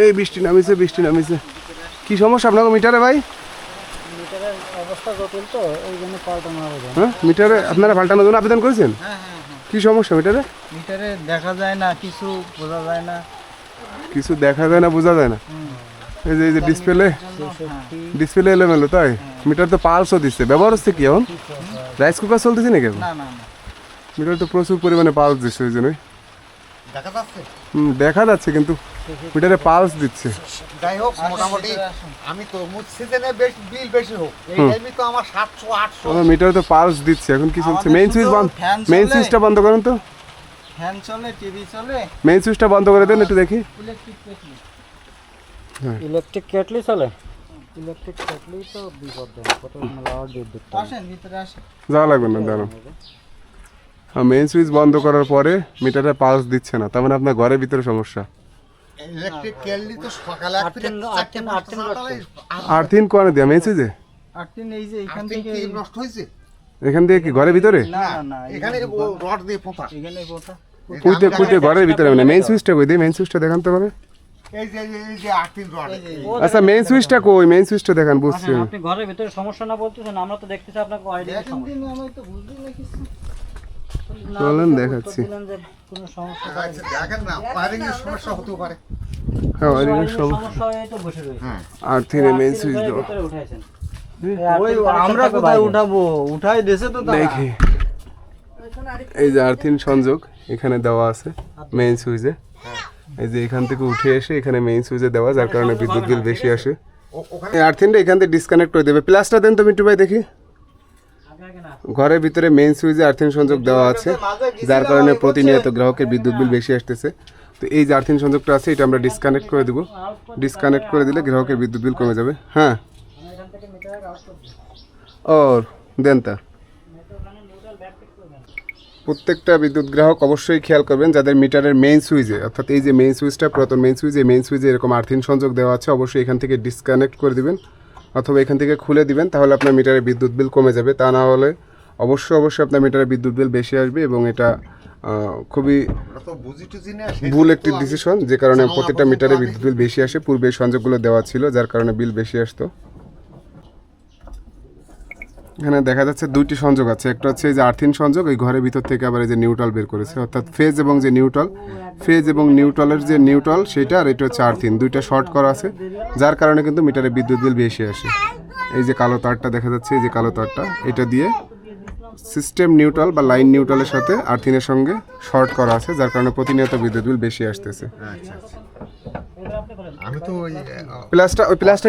এই বৃষ্টি নামিছে বৃষ্টি নামিছে। কি সমস্যা আপনাকে মিটারে ভাই? মিটারের অবস্থা জটিল তো ওই জন্য পাল্টানো হবে হ্যাঁ মিটারে আপনারা পাল্টানোর জন্য আবেদন করেছেন? হ্যাঁ হ্যাঁ কি সমস্যা মিটারে? মিটারে দেখা যায় না কিছু বোঝা যায় না। কিছু দেখা যায় না বোঝা যায় না। এই যে এই যে ডিসপ্লে ডিসপ্লে এলোমেলো তাই? মিটার তো পালসও দিচ্ছে। ব্যবহার হচ্ছে কি এখন? রাইস কুকার চলতেছে নাকি এখন? মিটার তো প্রচুর পরিমাণে পালস দিচ্ছে ওই জন্যই। দেখা যাচ্ছে হুম দেখা যাচ্ছে কিন্তু মিটারে পালস দিচ্ছে। যাই হোক মোটামুটি আমি তো সিজনে বেশ বিল বেশি হোক এই টাইমে তো আমার সাতশো আটশো। আমার মিটারে তো পালস দিচ্ছে এখন কি চলছে? মেইন সুইচ বন্ধ মেইন সুইচটা বন্ধ করেন তো। ফ্যান চলে টিভি চলে। মেইন সুইচটা বন্ধ করে দেন একটু দেখি। ইলেকট্রিক কেটলি হ্যাঁ। ইলেকট্রিক কেটলি চলে? ইলেকট্রিক কেটলি তো বিপজ্জনক কত মেলা আসেন ভিতরে আসেন। যাওয়া লাগবে না দাঁড়ান। হ্যাঁ মেইন সুইচ বন্ধ করার পরে মিটারে পালস দিচ্ছে না তার মানে আপনার ঘরের ভিতরে সমস্যা। ইলেকট্রিক কেললি তো সকালে এক থেকে আটদিন- চারটে আটদিন- পাঁচটা আটদিন চালালে আর তিন কোয়ানে দেয়া মেইন সুইচে আটদিন এই যে এখান থেকে কি নষ্ট হয়েছে? এখান থেকে কি ঘরের ভিতরে? না না এখানে রড দিয়ে পোঁতা এখানে কোথা পুঁতে পুঁতে ঘরের ভিতরে মানে মেইন সুইচটা কই দিই মেইন সুইচটা দেখান তো আচ্ছা মেইন সুইচটা কই? মেইন সুইচটা দেখান বুঝছি। আপনি ঘরের ভিতরে সমস্যা না বলতেছেন আমরা তো দেখতেছি দিন আমি তো বুঝতে না কিছু। চলেন দেখাচ্ছি। আমরা কোথায় উঠাবো? উঠাই দেশে তো দেখি। এই যে আর্থিন সংযোগ এখানে দেওয়া আছে মেইন সুইচে এই যে এখান থেকে উঠে এসে এখানে মেইন সুইচে দেওয়া যার কারণে বিদ্যুৎ বিল বেশি আসে। এই আর্থিনটা এখান থেকে ডিসকানেক্ট করে দেবে। প্লাসটা দেন তো মিন্টু ভাই দেখি। ঘরের ভিতরে মেইন সুইচে আর্থিং সংযোগ দেওয়া আছে, যার কারণে প্রতিনিয়ত গ্রাহকের বিদ্যুৎ বিল বেশি আসতেছে। তো এই যে আর্থিং সংযোগটা আছে, এটা আমরা ডিসকানেক্ট করে দেবো। ডিসকানেক্ট করে দিলে গ্রাহকের বিদ্যুৎ বিল কমে যাবে। হ্যাঁ। ওর, দেন তা। প্রত্যেকটা বিদ্যুৎ গ্রাহক অবশ্যই খেয়াল করবেন, যাদের মিটারের মেইন সুইচে অর্থাৎ এই যে মেইন সুইচটা পুরাতন মেইন সুইচ মেইন সুইচে এরকম আর্থিন সংযোগ দেওয়া আছে, অবশ্যই এখান থেকে ডিসকানেক্ট করে দিবেন। অথবা এখান থেকে খুলে দিবেন, তাহলে আপনার মিটারে বিদ্যুৎ বিল কমে যাবে। তা না হলে অবশ্যই অবশ্যই আপনার মিটারে বিদ্যুৎ বিল বেশি আসবে এবং এটা খুবই ভুল একটি ডিসিশন যে কারণে প্রত্যেকটা মিটারে বিদ্যুৎ বিল বেশি আসে। পূর্বে সংযোগগুলো দেওয়া ছিল যার কারণে বিল বেশি আসতো। এখানে দেখা যাচ্ছে দুইটি সংযোগ আছে। একটা হচ্ছে যে আর্থিন সংযোগ ওই ঘরের ভিতর থেকে আবার এই যে নিউট্রাল বের করেছে। অর্থাৎ ফেজ এবং যে নিউট্রাল ফেজ এবং নিউট্রালের যে নিউট্রাল সেটা আর এটা হচ্ছে আর্থিন। দুইটা শর্ট করা আছে যার কারণে কিন্তু মিটারে বিদ্যুৎ বিল বেশি আসে। এই যে কালো তারটা দেখা যাচ্ছে এই যে কালো তারটা এটা দিয়ে সিস্টেম নিউট্রাল বা লাইন নিউট্রালের সাথে আর্থিনের সঙ্গে শর্ট করা আছে যার কারণে প্রতিনিয়ত বিদ্যুৎ বিল বেশি আসতেছে। আচ্ছা আচ্ছা। আমি তো ওই আহ, প্লাসটা ওই প্লাসটা